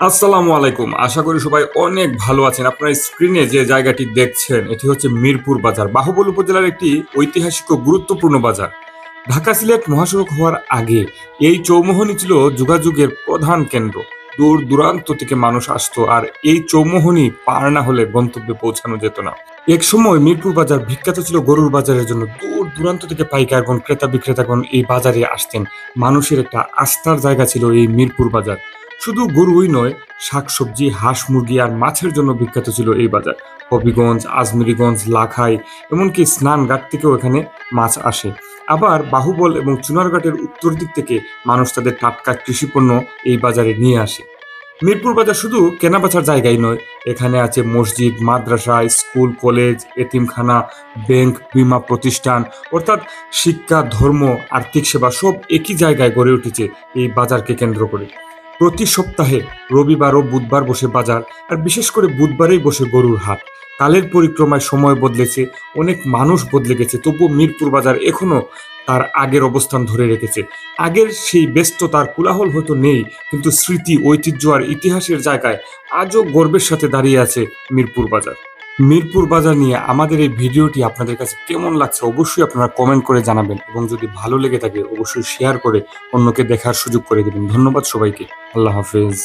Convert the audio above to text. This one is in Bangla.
আসসালামু আলাইকুম। আশা করি সবাই অনেক ভালো আছেন। আপনার স্ক্রিনে যে জায়গাটি দেখছেন, এটি হচ্ছে মিরপুর বাজার। বাহুবল উপজেলার একটি ঐতিহাসিক ও গুরুত্বপূর্ণ বাজার। ঢাকা সিলেট মহাসড়ক হওয়ার আগে এই চৌমোহনী ছিল যোগাযোগের প্রধান কেন্দ্র। দূর দূরান্ত থেকে মানুষ আসতো, আর এই চৌমোহনী পার না হলে গন্তব্যে পৌঁছানো যেত না। এক সময় মিরপুর বাজার বিখ্যাত ছিল গরুর বাজারের জন্য। দূর দূরান্ত থেকে পাইকারগণ, ক্রেতা বিক্রেতাগণ এই বাজারে আসতেন। মানুষের একটা আস্থার জায়গা ছিল এই মিরপুর বাজার। শুধু গরুই নয়, শাকসবজি, হাঁস মুরগি আর মাছের জন্য বিখ্যাত ছিল এই বাজার। হবিগঞ্জ আজমিরিগঞ্জ লাখাই, এমনকি স্নানঘাট থেকেও এখানে মাছ আসে। আবার বাহুবল এবং চুনারঘাটের উত্তর দিক থেকে মানুষ তাদের টাটকা কৃষিপণ্য এই বাজারে নিয়ে আসে। মিরপুর বাজার শুধু কেনাবেচার জায়গাই নয়, এখানে আছে মসজিদ, মাদ্রাসা, স্কুল, কলেজ, এতিমখানা, ব্যাংক, বিমা প্রতিষ্ঠান, অর্থাৎ শিক্ষা, ধর্ম, আর্থিক সেবা সব একই জায়গায় গড়ে উঠেছে এই বাজারকে কেন্দ্র করে। প্রতি সপ্তাহে রবিবার ও বুধবার বসে বাজার, আর বিশেষ করে বুধবারেই বসে গরুর হাট। কালের পরিক্রমায় সময় বদলেছে, অনেক মানুষ বদলে গেছে, তবুও মিরপুর বাজার এখনও তার আগের অবস্থান ধরে রেখেছে। আগের সেই ব্যস্ততার কোলাহল হয়তো নেই, কিন্তু স্মৃতি, ঐতিহ্য আর ইতিহাসের জায়গায় আজও গর্বের সাথে দাঁড়িয়ে আছে মিরপুর বাজার। মিরপুর বাজার নিয়ে আমাদের এই ভিডিওটি আপনাদের কাছে কেমন লাগছে অবশ্যই আপনারা কমেন্ট করে জানাবেন এবং যদি ভালো লেগে থাকে অবশ্যই শেয়ার করে অন্যকে দেখার সুযোগ করে দেবেন। ধন্যবাদ সবাইকে। আল্লাহ হাফেজ।